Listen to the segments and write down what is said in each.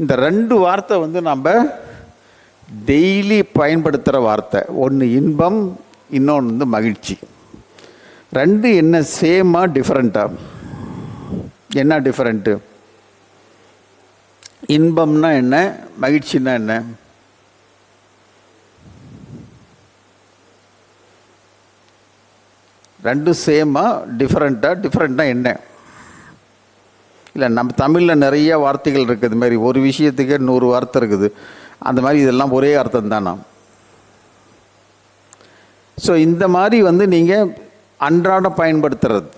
இந்த ரெண்டு வார்த்தை வந்து நம்ம டெய்லி பயன்படுத்துகிற வார்த்தை. ஒன்று இன்பம் இன்னொன்று வந்து மகிழ்ச்சி. ரெண்டு என்ன சேமாக டிஃப்ரெண்ட்டாக என்ன டிஃப்ரெண்ட்டு இன்பம்னா என்ன மகிழ்ச்சின்னா என்ன? ரெண்டும் சேமாக டிஃப்ரெண்ட்டாக டிஃப்ரெண்ட்னா என்ன? இல்லை நம்ம தமிழில் நிறைய வார்த்தைகள் இருக்குது. இது மாதிரி ஒரு விஷயத்துக்கே நூறு வார்த்தை இருக்குது. அந்த மாதிரி இதெல்லாம் ஒரே அர்த்தம் தானா ஸோ இந்த மாதிரி வந்து நீங்கள் அன்றாட பயன்படுத்துறது.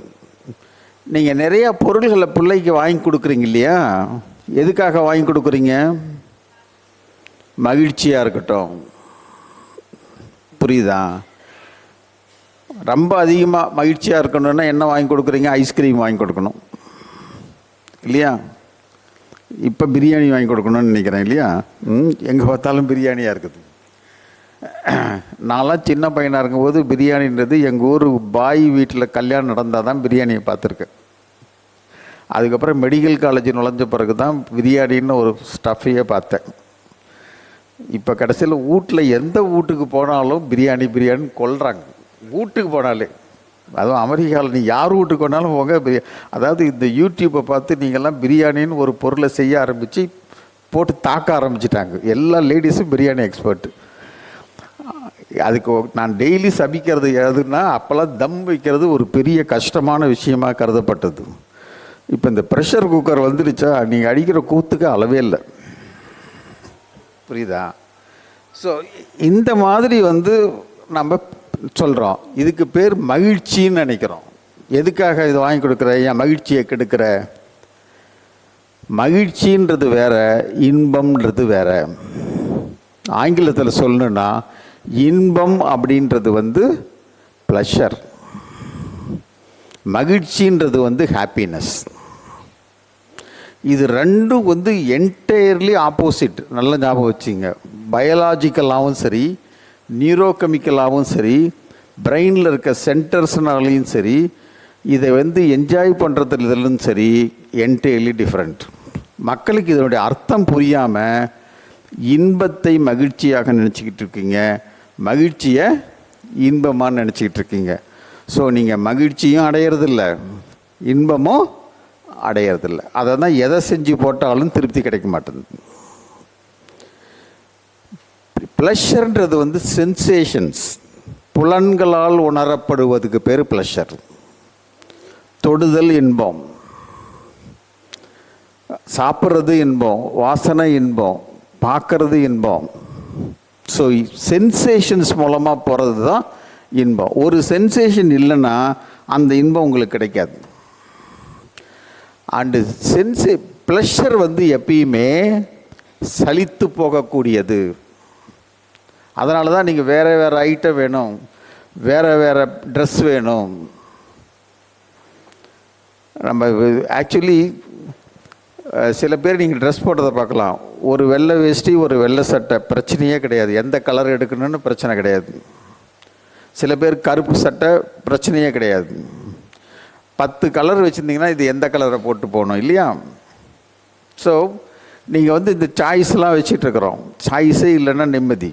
நீங்கள் நிறையா பொருள்களை பிள்ளைக்கு வாங்கி கொடுக்குறீங்க இல்லையா? எதுக்காக வாங்கி கொடுக்குறீங்க? மகிழ்ச்சியாக இருக்கட்டும். புரியுதா? ரொம்ப அதிகமாக மகிழ்ச்சியாக இருக்கணும்னா என்ன வாங்கி கொடுக்குறீங்க? ஐஸ்கிரீம் வாங்கி கொடுக்கணும். இல்லையா? இப்போ பிரியாணி வாங்கி கொடுக்கணும்னு நினைக்கிறேன் இல்லையா? ம் எங்கே பார்த்தாலும் பிரியாணியாக இருக்குது. நான்லாம் சின்ன பையனாக இருக்கும்போது பிரியாணின்றது எங்கள் ஊர் பாய் வீட்டில் கல்யாணம் நடந்தால் தான் பிரியாணியை பார்த்துருக்கேன். அதுக்கப்புறம் மெடிக்கல் காலேஜ் நுழைஞ்ச பிறகு தான் பிரியாணின்னு ஒரு ஸ்டஃப்பையே பார்த்தேன். இப்போ கடைசியில் வீட்டில் எந்த வீட்டுக்கு போனாலும் பிரியாணி பிரியாணின்னு கொள்கிறாங்க வீட்டுக்கு போனாலே. அதுவும் அமெரிக்காவில் நீ யார் வீட்டுக்கு போனாலும் போங்க அதாவது இந்த யூடியூப்பை பார்த்து நீங்கள்லாம் பிரியாணின்னு ஒரு பொருளை செய்ய ஆரம்பித்து போட்டு தாக்க ஆரம்பிச்சிட்டாங்க. எல்லா லேடிஸும் பிரியாணி எக்ஸ்பர்ட்டு அதுக்கு நான் டெய்லி சபிக்கிறது எதுன்னா அப்போல்லாம் தம் வைக்கிறது ஒரு பெரிய கஷ்டமான விஷயமாக கருதப்பட்டது. இப்போ இந்த ப்ரெஷர் குக்கர் வந்துடுச்சா நீங்கள் அடிக்கிற கூத்துக்கு அளவே இல்லை. புரியுதா? ஸோ இந்த மாதிரி வந்து நம்ம சொல்கிறோம் இதுக்கு பேர் மகிழ்ச்சின்னு நினைக்கிறோம். எதுக்காக இது வாங்கி கொடுக்குற? ஏன் மகிழ்ச்சியை கெடுக்கிற? மகிழ்ச்சின்றது வேற இன்பம்ன்றது வேற. ஆங்கிலத்தில் சொல்லணுன்னா இன்பம் அப்படின்றது வந்து ப்ளஷர் மகிழ்ச்சின்றது வந்து ஹாப்பினஸ் இது ரெண்டும் வந்து என்டையர்லி ஆப்போசிட் நல்ல ஞாபகம் வச்சுங்க. பயாலாஜிக்கலாகவும் சரி நியூரோகெமிக்கலாகவும் சரி பிரெயினில் இருக்க சென்டர்ஸ்னாலையும் சரி இதை வந்து என்ஜாய் பண்ணுறதுலும் சரி என்டையர்லி டிஃப்ரெண்ட் மக்களுக்கு இதனுடைய அர்த்தம் புரியாமல் இன்பத்தை மகிழ்ச்சியாக நினச்சிக்கிட்டு இருக்கீங்க. மகிழ்ச்சியை இன்பமாக நினச்சிக்கிட்டு இருக்கீங்க. ஸோ நீங்கள் மகிழ்ச்சியும் அடையிறதில்ல இன்பமும் அடையிறதில்ல. அதை தான் எதை செஞ்சு போட்டாலும் திருப்தி கிடைக்க மாட்டேங்குது. ப்ளஷர்ன்றது வந்து சென்சேஷன்ஸ் புலன்களால் உணரப்படுவதுக்கு பேர் ப்ளஷர் தொடுதல் இன்பம். சாப்பிட்றது இன்பம். வாசனை இன்பம். பார்க்கறது இன்பம். ஸோ சென்சேஷன்ஸ் மூலமாக போகிறது தான் இன்பம். ஒரு சென்சேஷன் இல்லைன்னா அந்த இன்பம் உங்களுக்கு கிடைக்காது. அண்டு சென்சே ப்ளஷர் வந்து எப்பயுமே சலித்து போகக்கூடியது. அதனால தான் நீங்கள் வேறு வேறு ஐட்டம் வேணும். வேறு வேறு ட்ரெஸ் வேணும். நம்ம ஆக்சுவலி சில பேர் நீங்கள் ட்ரெஸ் போட்டதை பார்க்கலாம். ஒரு வெள்ளை வேஷ்டி ஒரு வெள்ளை சட்டை பிரச்சனையே கிடையாது. எந்த கலர் எடுக்கணும்னு பிரச்சனை கிடையாது. சில பேர் கருப்பு சட்டை பிரச்சனையே கிடையாது. பத்து கலர் வச்சுருந்தீங்கன்னா இது எந்த கலரை போட்டு போகணும் இல்லையா? ஸோ நீங்கள் வந்து இந்த சாய்ஸ்லாம் வச்சிட்ருக்குறோம் சாய்ஸே இல்லைன்னா நிம்மதி.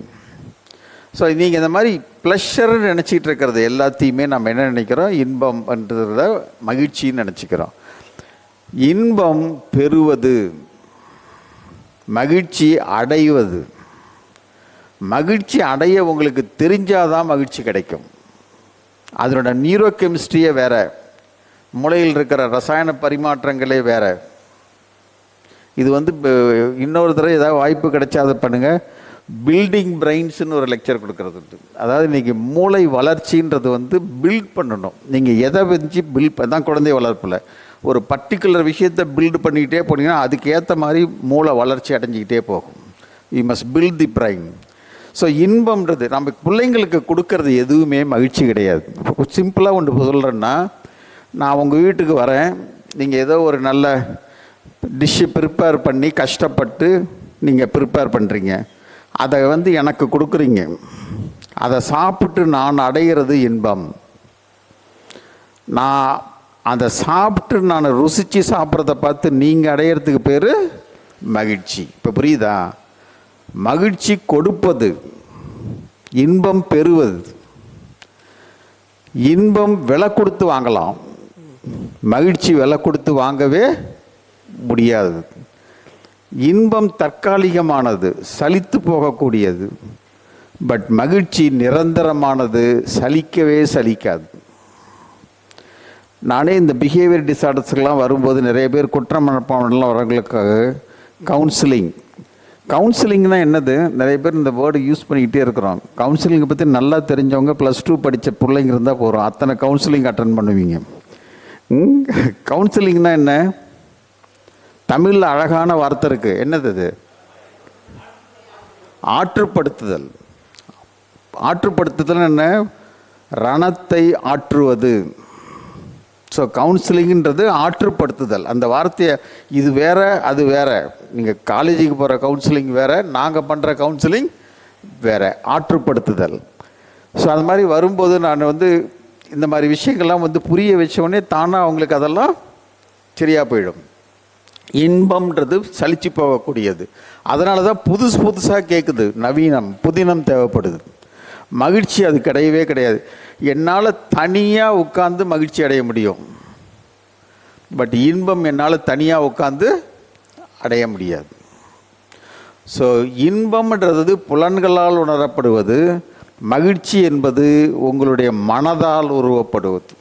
ஸோ நீங்கள் இந்த மாதிரி ப்ளஷர்னு நினச்சிக்கிட்டு இருக்கிறது எல்லாத்தையுமே நம்ம என்ன நினைக்கிறோம்? இன்பம்ன்றத மகிழ்ச்சின்னு நினச்சிக்கிறோம். இன்பம் பெறுவது மகிழ்ச்சி அடைவது. மகிழ்ச்சி அடைய உங்களுக்கு தெரிஞ்சாதான் மகிழ்ச்சி கிடைக்கும். அதனோட நியூரோ கெமிஸ்ட்ரியே வேற. மூளையில் இருக்கிற ரசாயன பரிமாற்றங்களே வேற. இது வந்து இன்னொரு தடவை ஏதாவது வாய்ப்பு கிடைச்சா அதை பண்ணுங்கள் பில்டிங் பிரெயின்ஸ்னு ஒரு லெக்சர் கொடுக்கறது உண்டு. அதாவது இன்றைக்கி மூளை வளர்ச்சின்றது வந்து பில்ட் பண்ணணும். நீங்கள் எதை வச்சு பில்ட் தான் குழந்தை வளர்ப்பில். ஒரு பர்டிகுலர் விஷயத்தை பில்டு பண்ணிக்கிட்டே போனீங்கன்னா அதுக்கேற்ற மாதிரி மூளை வளர்ச்சி அடைஞ்சிக்கிட்டே போகும். You must build the brain so இன்பம்ன்றது நம்ம பிள்ளைங்களுக்கு கொடுக்கறது எதுவுமே மகிழ்ச்சி கிடையாது. சிம்பிளாக ஒன்று சொல்கிறேன்னா நான் உங்கள் வீட்டுக்கு வரேன். நீங்கள் ஏதோ ஒரு நல்ல டிஷ்ஷு ப்ரிப்பேர் பண்ணி கஷ்டப்பட்டு நீங்கள் ப்ரிப்பேர் பண்ணுறீங்க அதை வந்து எனக்கு கொடுக்குறீங்க. அதை சாப்பிட்டு நான் அடைகிறது இன்பம். நான் அதை சாப்பிட்டு நான் ருசித்து சாப்பிட்றத பார்த்து நீங்கள் அடையிறதுக்கு பேர் மகிழ்ச்சி. இப்போ புரியுதா? மகிழ்ச்சி கொடுப்பது இன்பம் பெறுவது. இன்பம் விலை கொடுத்து வாங்கலாம். மகிழ்ச்சி விலை கொடுத்து வாங்கவே முடியாது. இன்பம் தற்காலிகமானது சலித்து போகக்கூடியது. பட் மகிழ்ச்சி நிரந்தரமானது சலிக்கவே சலிக்காது. நானே இந்த பிஹேவியர் டிசார்டர்ஸ்க்கெலாம் வரும்போது நிறைய பேர் குற்றம் மனப்பான்லாம் வரவங்களுக்காக கவுன்சிலிங் கவுன்சிலிங்னால் என்னது? நிறைய பேர் இந்த வேர்டு யூஸ் பண்ணிக்கிட்டே இருக்கிறோம். கவுன்சிலிங்கை பற்றி நல்லா தெரிஞ்சவங்க ப்ளஸ் டூ படித்த பிள்ளைங்க இருந்தால் போகிறோம் அத்தனை கவுன்சிலிங் அட்டன் பண்ணுவீங்க. கவுன்சிலிங்னால் என்ன? தமிழில் அழகான வார்த்தை இருக்குது என்னது அது ஆற்றுப்படுத்துதல். ஆற்றுப்படுத்துதல் என்ன? ரணத்தை ஆற்றுவது. ஸோ கவுன்சிலிங்கிறது ஆற்றுப்படுத்துதல். அந்த வார்த்தையை இது வேற அது வேற. நீங்கள் காலேஜுக்கு போகிற கவுன்சிலிங் வேற நாங்கள் பண்ணுற கவுன்சிலிங் வேற. ஆற்றுப்படுத்துதல். ஸோ அது மாதிரி வரும்போது நான் வந்து இந்த மாதிரி விஷயங்கள்லாம் வந்து புரிய வச்ச உடனே தானாக அவங்களுக்கு அதெல்லாம் சரியாக போயிடும். இன்பம்ன்றது சலிச்சு போகக்கூடியது. அதனால தான் புதுசு புதுசாக கேட்குது நவீனம் புதினம் தேவைப்படுது. மகிழ்ச்சி அது கிடையவே கிடையாது. என்னால் தனியாக உட்காந்து மகிழ்ச்சி அடைய முடியும். பட் இன்பம் என்னால் தனியாக உட்காந்து அடைய முடியாது. ஸோ இன்பம்ன்றது புலன்களால் உணரப்படுவது மகிழ்ச்சி என்பது உங்களுடைய மனதால் உருவப்படுவது.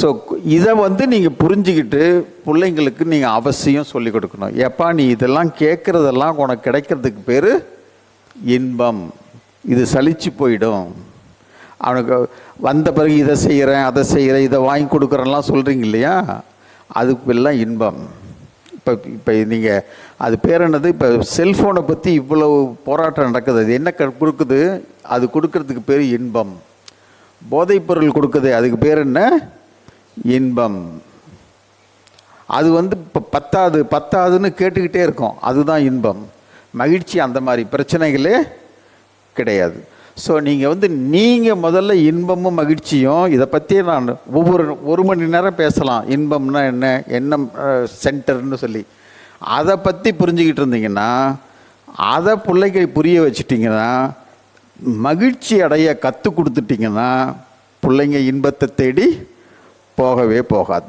ஸோ இதை வந்து நீங்கள் புரிஞ்சுக்கிட்டு பிள்ளைங்களுக்கு நீங்கள் அவசியம் சொல்லிக் கொடுக்கணும். எப்பா நீ இதெல்லாம் கேட்குறதெல்லாம் உனக்கு கிடைக்கிறதுக்கு பேர் இன்பம். இது சலிச்சு போயிடும். அவனுக்கு வந்த பிறகு இதை செய்கிறேன் அதை செய்கிறேன் இதை வாங்கி கொடுக்குறேன்லாம் சொல்கிறீங்க இல்லையா? அதுக்கு எல்லாம் இன்பம். இப்போ இப்போ நீங்கள் அது பேர் என்னது? இப்போ செல்ஃபோனை பற்றி இவ்வளவு போராட்டம் நடக்குது. அது என்ன க- கொடுக்குது? அது கொடுக்கறதுக்கு பேர் இன்பம். போதைப்பொருள் கொடுக்குது. அதுக்கு பேர் என்ன? இன்பம். அது வந்து இப்போ பத்தாது பத்தாதுன்னு கேட்டுக்கிட்டே இருக்கும். அதுதான் இன்பம். மகிழ்ச்சி அந்த மாதிரி பிரச்சனைகளே கிடையாது. ஸோ நீங்கள் வந்து நீங்கள் முதல்ல இன்பமும் மகிழ்ச்சியும் இதை பற்றியே நான் ஒவ்வொரு ஒரு மணி நேரம் பேசலாம். இன்பம்னா என்ன என்ன சென்டர்னு சொல்லி. அதை பற்றி புரிஞ்சுக்கிட்டு இருந்தீங்கன்னா அதை பிள்ளைக்கு புரிய வச்சிட்டிங்கன்னா மகிழ்ச்சி அடைய கற்றுக் கொடுத்துட்டிங்கன்னா பிள்ளைங்க இன்பத்தை தேடி போகவே போகாது.